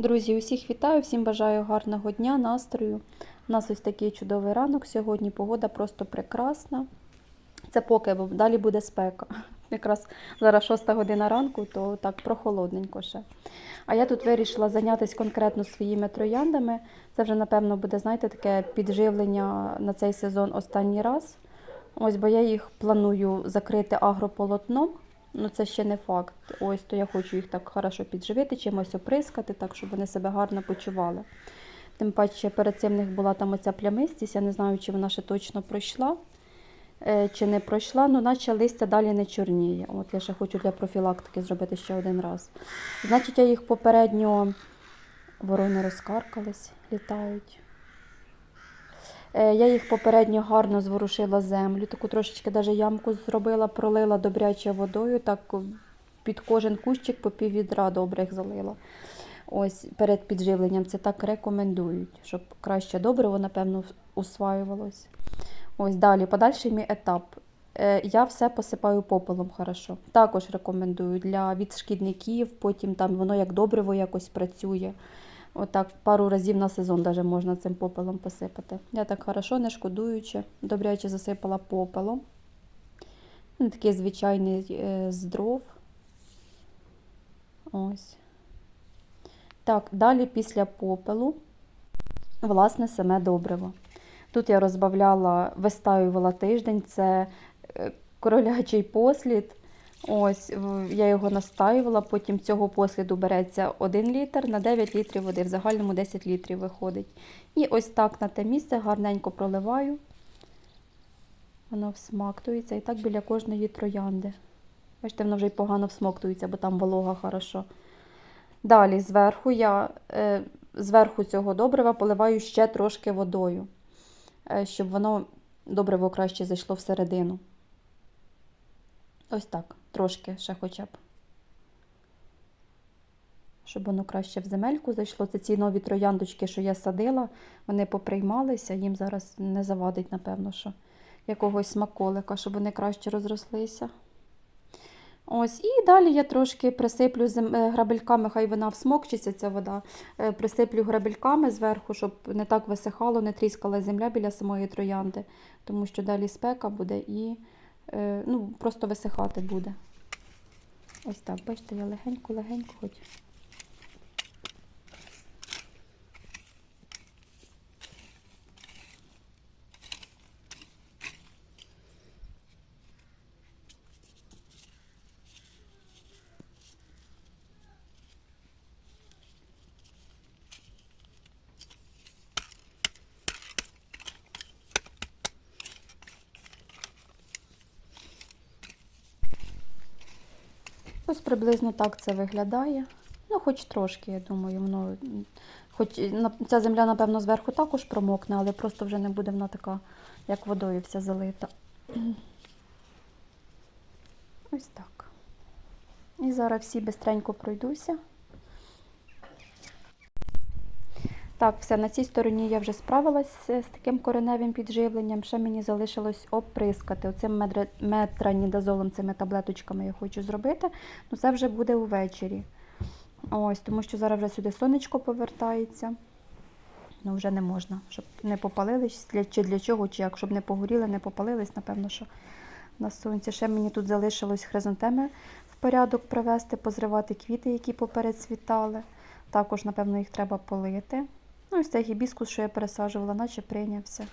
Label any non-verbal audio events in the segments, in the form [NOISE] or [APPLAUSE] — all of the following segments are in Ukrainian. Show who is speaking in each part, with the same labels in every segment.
Speaker 1: Друзі, усіх вітаю, всім бажаю гарного дня, настрою. У нас ось такий чудовий ранок сьогодні. Погода просто прекрасна. Це поки, бо далі буде спека. [LAUGHS] Якраз зараз 6 година ранку, то так прохолодненько ще. А я тут вирішила зайнятися конкретно своїми трояндами. Це вже, напевно, буде, знаєте, таке підживлення на цей сезон останній раз. Ось, бо я їх планую закрити агрополотном. Ну, це ще не факт. Ось то я хочу їх так хорошо підживити, чимось оприскати, так, щоб вони себе гарно почували. Тим паче перед цим в них була там оця плямистість, я не знаю, чи вона ще точно пройшла, е, чи не пройшла, ну наче листя далі не чорніє. От я ще хочу для профілактики зробити ще один раз. Значить, я їх попередньо ворони розкаркались, літають. Е, Я їх попередньо гарно зворушила землю, таку трошечки даже ямку зробила, пролила добряче водою, так під кожен кущик по пів відра добре їх залила. Ось перед підживленням це так рекомендують, щоб краще добриво, напевно, усваювалось. Ось далі, подальший мій етап. Е, Я все посипаю попелом хорошо. Також рекомендую для від шкідників, потім там воно як добриво якось працює. Отак пару разів на сезон даже можна цим попелом посипати. Я так хорошо, не шкодуючи, добряче засипала попелом. Такий звичайний е, з дров. Ось. Так, далі після попелу, власне, саме добриво. Тут я розбавляла, вистаювала тиждень, це е, королячий послід. Ось, я його настаювала, потім цього посліду береться 1 літр на 9 літрів води, в загальному 10 літрів виходить. І ось так на те місце гарненько проливаю. Воно всмактується і так біля кожної троянди. Бачите, воно вже й погано всмоктується, бо там волога хорошо. Далі зверху я е, зверху цього добрива поливаю ще трошки водою, е, щоб воно добриво краще зайшло всередину. Ось так, трошки ще хоча б. Щоб воно краще в земельку зайшло. Це ці нові трояндочки, що я садила, вони поприймалися, їм зараз не завадить, напевно, що якогось смаколика, щоб вони краще розрослися. Ось, і далі я трошки присиплю е, грабельками, хай вона всмокчиться, ця вода. Е, Присиплю грабельками зверху, щоб не так висихало, не тріскала земля біля самої троянди, тому що далі спека буде і ну, просто висихати буде. Ось так, бачите, я легенько-легенько хоч. Ось приблизно так це виглядає. Ну, хоч трошки, я думаю, воно. Хоч ця земля, напевно, зверху також промокне, але просто вже не буде вона така, як водою вся залита. Ось так. І зараз всі бистренько пройдуся. Так, все, на цій стороні я вже справилась з таким кореневим підживленням. Ще мені залишилось оприскати. Оцим метранідазолом, цими таблеточками я хочу зробити. Ну, це вже буде увечері. Ось, тому що зараз вже сюди сонечко повертається. Ну, вже не можна, щоб не попалились, чи для чого, чи як, щоб не погоріли, не попалились, напевно, що на сонці. Ще мені тут залишилось хризантеми в порядок привести, позривати квіти, які попередцвітали. Також, напевно, їх треба полити. Ну, ось цей гібіскус, що я пересаджувала, наче прийнявся.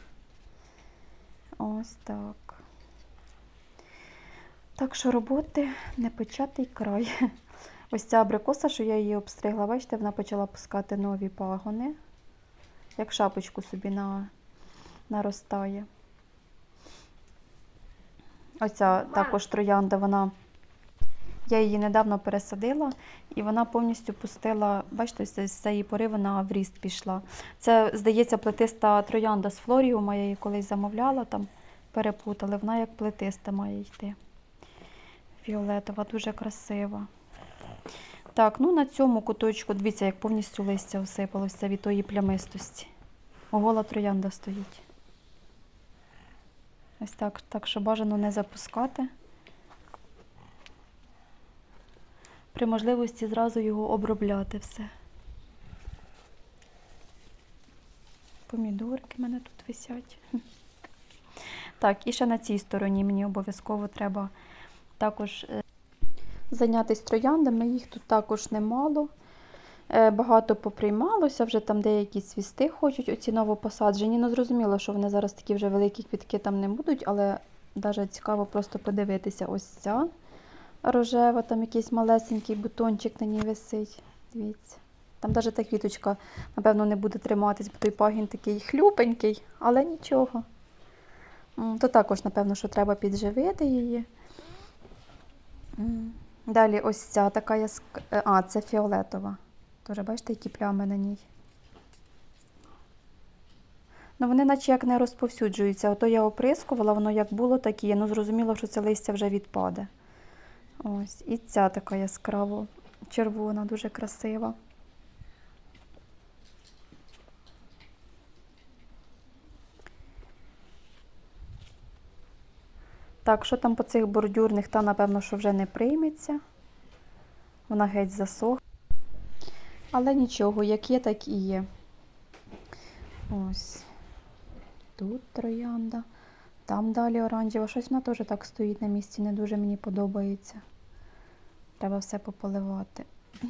Speaker 1: Ось так. Так що роботи непочатий край. Ось ця абрикоса, що я її обстригла, бачите, вона почала пускати нові пагони. Як шапочку собі на, наростає. Оця також троянда, вона. Я її недавно пересадила, і вона повністю пустила, бачите, з цієї пори вона в ріст пішла. Це, здається, плетиста троянда з флоріума, я її колись замовляла, там перепутали. Вона як плетиста має йти. Фіолетова, дуже красива. Так, ну на цьому куточку, дивіться, як повністю листя осипалося від тої плямистості. Гола троянда стоїть. Ось так, так що бажано не запускати. При можливості зразу його обробляти все. Помідорки в мене тут висять. [LAUGHS] Так, і ще на цій стороні мені обов'язково треба також е, зайнятися трояндами. Їх тут також немало. Е, Багато поприймалося, вже там деякі цвісти хочуть, оці новопосаджені. Ну, зрозуміло, що вони зараз такі вже великі квітки там не будуть, але навіть цікаво просто подивитися. Ось ця рожева, там якийсь малесенький бутончик на ній висить. Дивіться. Там навіть та квіточка, напевно, не буде триматись, бо той пагін такий хлюпенький, але нічого. То також, напевно, що треба підживити її. Далі ось ця така яск... е, А, це фіолетова. Тоже бачите, які плями на ній. Ну, вони наче як не розповсюджуються. Ото я оприскувала, воно як було, так і є. Ну, зрозуміло, що це листя вже відпаде. Ось. І ця така яскраво червона, дуже красива. Так, що там по цих бордюрних, та, напевно, що вже не прийметься. Вона геть засох. Але нічого, як є, так і є. Ось. Тут троянда. Там далі оранжева. Щось вона теж так стоїть на місці, не дуже мені подобається. Треба все пополивати. [CLEARS THROAT]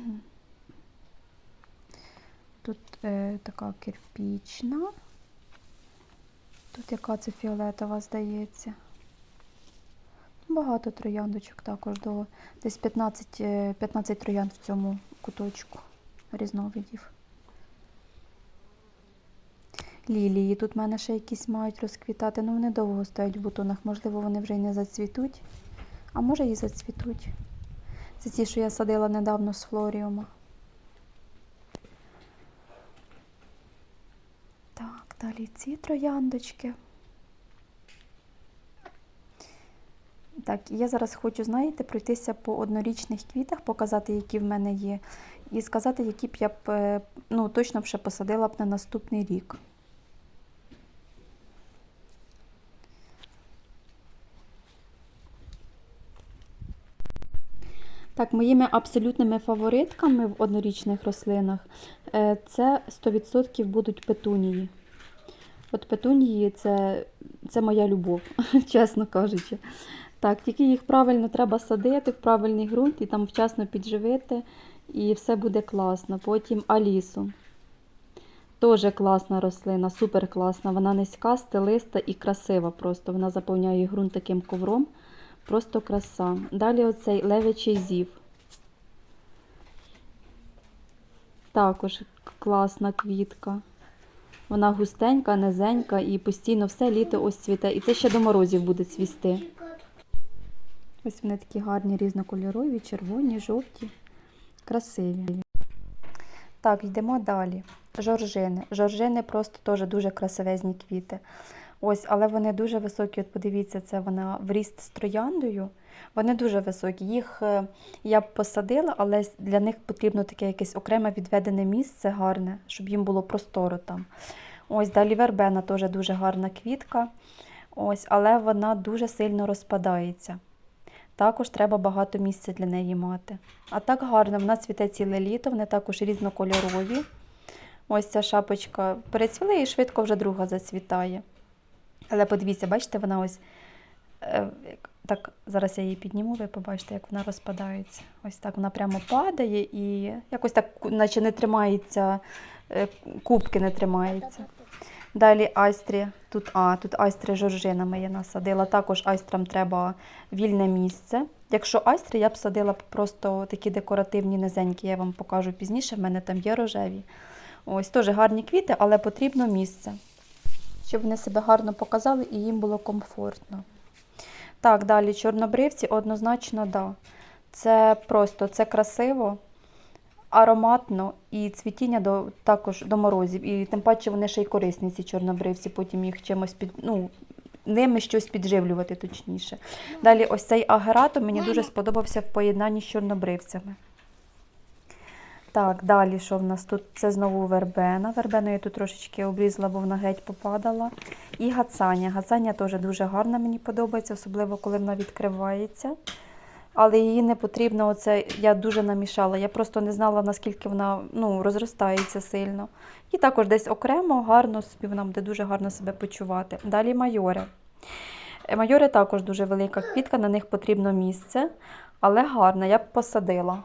Speaker 1: Тут е, така кирпічна. Тут яка це фіолетова, здається. Багато трояндочок також до десь 15, е, 15 троянд в цьому куточку різновидів. Лілії тут в мене ще якісь мають розквітати, ну вони довго стоять в бутонах, можливо, вони вже й не зацвітуть, а може і зацвітуть. Це ті, що я садила недавно з флоріума. Так, далі ці трояндочки. Так, я зараз хочу, знаєте, пройтися по однорічних квітах, показати, які в мене є, і сказати, які б я б е, ну, точно б ще посадила б на наступний рік. Так, моїми абсолютними фаворитками в однорічних рослинах е, це 100% будуть петунії. От петунії це, це моя любов, [LAUGHS] чесно кажучи. Так, тільки їх правильно треба садити в правильний ґрунт і там вчасно підживити, і все буде класно. Потім алісу. Теж класна рослина, супер класна. Вона низька, стилиста і красива просто. Вона заповняє ґрунт таким ковром. Просто краса. Далі оцей левячий зів. Також класна квітка. Вона густенька, низенька і постійно все літо ось цвіте. І це ще до морозів буде цвісти. Ось вони такі гарні, різнокольорові, червоні, жовті, красиві. Так, йдемо далі. Жоржини. Жоржини просто теж дуже красивезні квіти. Ось, але вони дуже високі. От подивіться, це вона в ріст з трояндою. Вони дуже високі. Їх е, я б посадила, але для них потрібно таке якесь окреме відведене місце гарне, щоб їм було просторо там. Ось далі вербена теж дуже гарна квітка. Ось, але вона дуже сильно розпадається. Також треба багато місця для неї мати. А так гарно, вона цвіте ціле літо, вони також різнокольорові. Ось ця шапочка перецвіла і швидко вже друга зацвітає. Але подивіться, бачите, вона ось е, так, зараз я її підніму, ви побачите, як вона розпадається. Ось так вона прямо падає і якось так, наче не тримається, е, кубки не тримається. Далі айстрі. Тут, а, тут айстри жоржинами я насадила. Також айстрам треба вільне місце. Якщо айстри, я б садила просто такі декоративні низенькі, я вам покажу пізніше, в мене там є рожеві. Ось теж гарні квіти, але потрібно місце, щоб вони себе гарно показали і їм було комфортно. Так, далі чорнобривці однозначно да. Це просто це красиво, ароматно і цвітіння до, також до морозів. І тим паче вони ще й корисні, ці чорнобривці, потім їх чимось під, ну, ними щось підживлювати точніше. Далі ось цей агератом мені дуже сподобався в поєднанні з чорнобривцями. Так, далі що в нас тут? Це знову вербена. Вербену я тут трошечки обрізала, бо вона геть попадала. І гацаня. Гацаня теж дуже гарна, мені подобається, особливо коли вона відкривається. але її не потрібно. Оце я дуже намішала. Я просто не знала, наскільки вона ну, розростається сильно. І також десь окремо гарно собі вона буде дуже гарно себе почувати. Далі майори. Е, Майори також дуже велика квітка, на них потрібно місце, але гарна, я б посадила.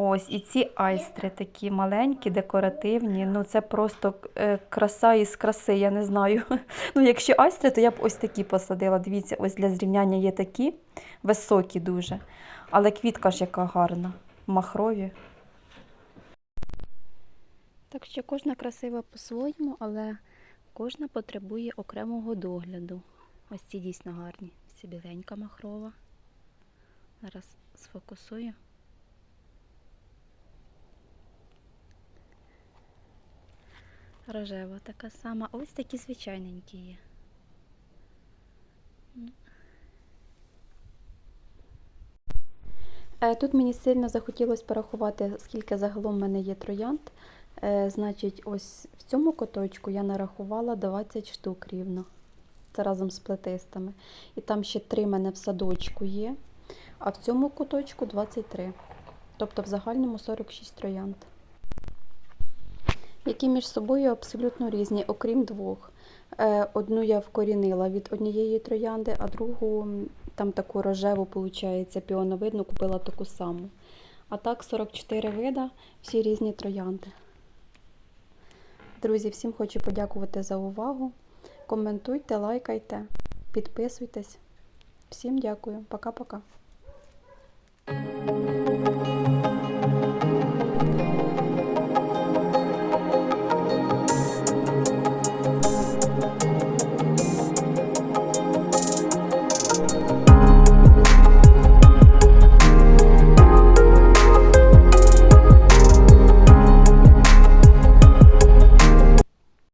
Speaker 1: Ось, і ці айстри такі маленькі, декоративні. Ну, це просто е, краса із краси, я не знаю. [LAUGHS] Ну, якщо айстри, то я б ось такі посадила. Дивіться, ось для зрівняння є такі високі дуже. Але квітка ж яка гарна, махрові. Так що кожна красива по-своєму, але кожна потребує окремого догляду. Ось ці дійсно гарні. Ось біленька махрова. Зараз сфокусую. Рожева така сама. Ось такі звичайненькі є. Е, Тут мені сильно захотілося порахувати, скільки загалом в мене є троянд. Е, Значить, ось в цьому куточку я нарахувала 20 штук рівно. Це разом з плетистами. І там ще три в мене в садочку є, а в цьому куточку 23. Тобто в загальному 46 троянд які між собою абсолютно різні, окрім двох. Е, Одну я вкорінила від однієї троянди, а другу там таку рожеву, виходить, піоновидну, купила таку саму. А так 44 вида, всі різні троянди. Друзі, всім хочу подякувати за увагу. Коментуйте, лайкайте, підписуйтесь. Всім дякую. Пока-пока.